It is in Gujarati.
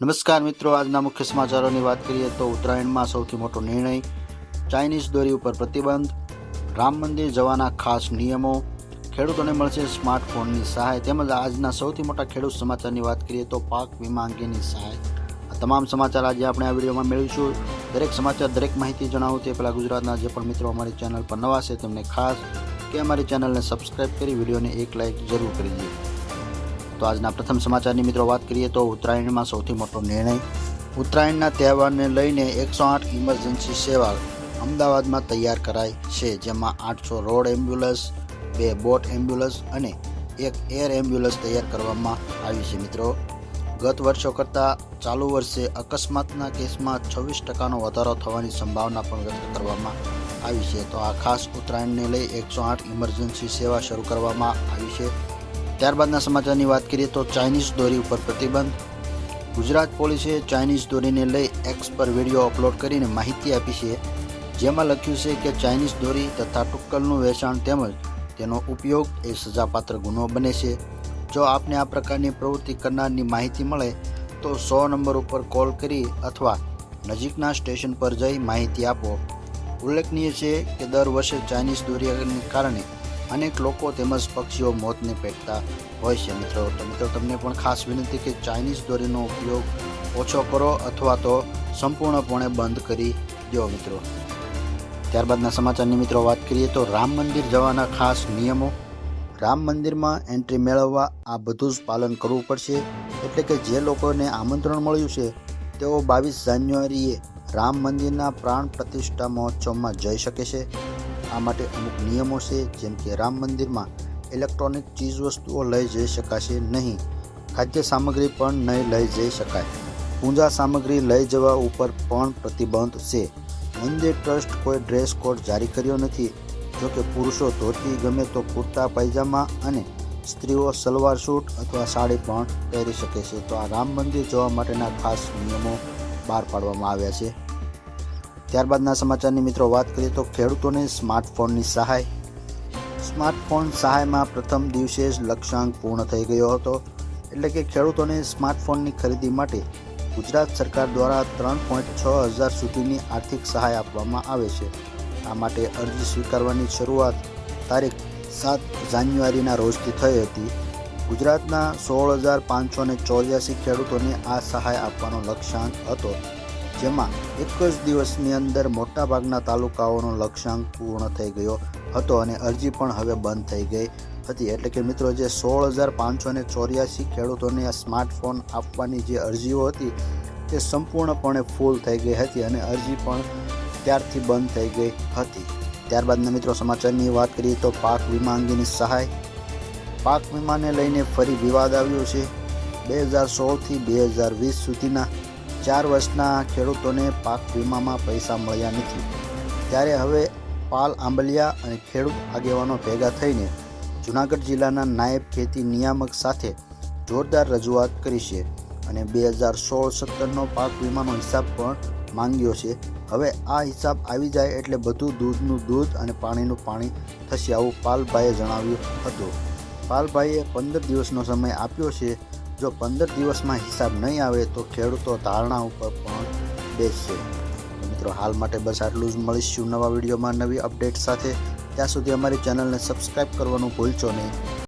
નમસ્કાર મિત્રો, આજના મુખ્ય સમાચારોની વાત કરીએ તો ઉત્તરાયણમાં સૌથી મોટો નિર્ણય ચાઇનીઝ દોરી ઉપર પ્રતિબંધ, રામ મંદિર જવાના ખાસ નિયમો, ખેડૂતોને મળશે સ્માર્ટફોનની સહાય તેમજ આજના સૌથી મોટા ખેડૂત સમાચારની વાત કરીએ તો પાક વીમા અંગેની સહાય. આ તમામ સમાચાર આજે આપણે આ વિડીયોમાં મેળવીશું. દરેક સમાચાર, દરેક માહિતી જણાવું તે પહેલાં ગુજરાતના જે પણ મિત્રો અમારી ચેનલ પર નવા છે તેમને ખાસ કે અમારી ચેનલને સબસ્ક્રાઇબ કરી વિડીયોને એક લાઇક જરૂર કરી દઈએ. તો આજના પ્રથમ સમાચારની મિત્રો વાત કરીએ તો ઉત્તરાયણમાં સૌથી મોટો નિર્ણય ઉત્તરાયણના તહેવારને લઈને એકસો આઠ ઇમરજન્સી સેવા અમદાવાદમાં તૈયાર કરાઈ છે, જેમાં આઠસો રોડ એમ્બ્યુલન્સ, બે બોટ એમ્બ્યુલન્સ અને એક એર એમ્બ્યુલન્સ તૈયાર કરવામાં આવી છે મિત્રો. ગત વર્ષો કરતાં ચાલુ વર્ષે અકસ્માતના કેસમાં છવ્વીસ ટકાનો વધારો થવાની સંભાવના પણ વ્યક્ત કરવામાં આવી છે. તો આ ખાસ ઉત્તરાયણને લઈ એકસો આઠ ઇમરજન્સી સેવા શરૂ કરવામાં આવી છે. ત્યારબાદના સમાચારની વાત કરીએ તો ચાઇનીઝ દોરી ઉપર પ્રતિબંધ. ગુજરાત પોલીસે ચાઇનીઝ દોરીને લઈ એક્સ પર વીડિયો અપલોડ કરીને માહિતી આપી છે. જેમાં લખ્યું છે કે ચાઇનીઝ દોરી તથા ટુક્કલનું વેચાણ તેમજ તેનો ઉપયોગ એ સજાપાત્ર ગુનો બને છે. જો આપને આ પ્રકારની પ્રવૃત્તિ કરનારની માહિતી મળે તો સો નંબર ઉપર કોલ કરી અથવા નજીકના સ્ટેશન પર જઈ માહિતી આપો. ઉલ્લેખનીય છે કે દર વર્ષે ચાઇનીઝ દોરીને કારણે અનેક લોકો તેમજ પક્ષીઓ મોતને પેટતા હોય છે. મિત્રો, તો મિત્રો, તમને પણ ખાસ વિનંતી કે ચાઇનીઝ દોરીનો ઉપયોગ ઓછો કરો અથવા તો સંપૂર્ણપણે બંધ કરી દો, મિત્રો. ત્યારબાદના સમાચારની મિત્રો વાત કરીએ તો રામ મંદિર જવાના ખાસ નિયમો. રામ મંદિરમાં એન્ટ્રી મેળવવા આ બધું જ પાલન કરવું પડશે. એટલે કે જે લોકોને આમંત્રણ મળ્યું છે, તેઓ બાવીસ જાન્યુઆરીએ રામ મંદિરના પ્રાણ પ્રતિષ્ઠા મહોત્સવમાં જઈ શકે છે. આ માટે અમુક નિયમો છે, જેમ કે રામ મંદિરમાં ઇલેક્ટ્રોનિક ચીજવસ્તુઓ લઈ જઈ શકાશે નહીં. ખાદ્ય સામગ્રી પણ નહીં લઈ જઈ શકાય. પૂજા સામગ્રી લઈ જવા ઉપર પણ પ્રતિબંધ છે. મંદિર ટ્રસ્ટ કોઈ ડ્રેસ કોડ જારી કર્યો નથી. જોકે પુરુષો ધોતી ગમે તો કુર્તા પાયજામા અને સ્ત્રીઓ સલવાર સૂટ અથવા સાડી પણ પહેરી શકે છે. તો આ રામ મંદિર જોવા માટેના ખાસ નિયમો બહાર પાડવામાં આવ્યા છે. ત્યારબાદના સમાચારની મિત્રો વાત કરીએ તો ખેડૂતોને સ્માર્ટફોનની સહાય. સ્માર્ટફોન સહાયમાં પ્રથમ દિવસે જ લક્ષ્યાંક પૂર્ણ થઈ ગયો હતો. એટલે કે ખેડૂતોને સ્માર્ટફોનની ખરીદી માટે ગુજરાત સરકાર દ્વારા ત્રણ પોઈન્ટ છ હજાર સુધીની આર્થિક સહાય આપવામાં આવે છે. આ માટે અરજી સ્વીકારવાની શરૂઆત તારીખ સાત જાન્યુઆરીના રોજથી થઈ હતી. ગુજરાતના સોળ હજાર પાંચસો ચોર્યાસી ખેડૂતોને આ સહાય આપવાનો લક્ષ્યાંક હતો. જેમાં એક જ દિવસની અંદર મોટાભાગના તાલુકાઓનો લક્ષ્યાંક પૂર્ણ થઈ ગયો હતો અને અરજી પણ હવે બંધ થઈ ગઈ હતી. એટલે કે મિત્રો, જે સોળ હજાર પાંચસો ને ચોર્યાસી ખેડૂતોને આ સ્માર્ટફોન આપવાની જે અરજીઓ હતી તે સંપૂર્ણપણે ફૂલ થઈ ગઈ હતી અને અરજી પણ ત્યારથી બંધ થઈ ગઈ હતી. ત્યારબાદના મિત્રો, સમાચારની વાત કરીએ તો પાક વીમા અંગેની સહાય. પાક વીમાને લઈને ફરી વિવાદ આવ્યો છે. બે હજાર સોળથી બે હજાર વીસ સુધીના ચાર વર્ષના ખેડૂતોને પાક વીમામાં પૈસા મળ્યા નથી. ત્યારે હવે પાલ આંબલિયા અને ખેડૂત આગેવાનો ભેગા થઈને જુનાગઢ જિલ્લાના નાયબ ખેતી નિયામક સાથે જોરદાર રજૂઆત કરી છે અને બે હજાર સોળ સત્તરનો પાક વીમાનો હિસાબ પણ માંગ્યો છે. હવે આ હિસાબ આવી જાય એટલે બધું દૂધનું દૂધ અને પાણીનું પાણી થશે આવું પાલભાઈએ જણાવ્યું હતું. પાલભાઈએ પંદર દિવસનો સમય આપ્યો છે જો પંદર દિવસમાં હિસાબ નહીં આવે તો ખેડૂતો ધારણા ઉપર પણ બેસશે મિત્રો, હાલ માટે બસ આટલું જ. મળીશું નવા વિડીયોમાં નવી અપડેટ સાથે. ત્યાં સુધી અમારી ચેનલને સબસ્ક્રાઈબ કરવાનું ભૂલશો નહીં.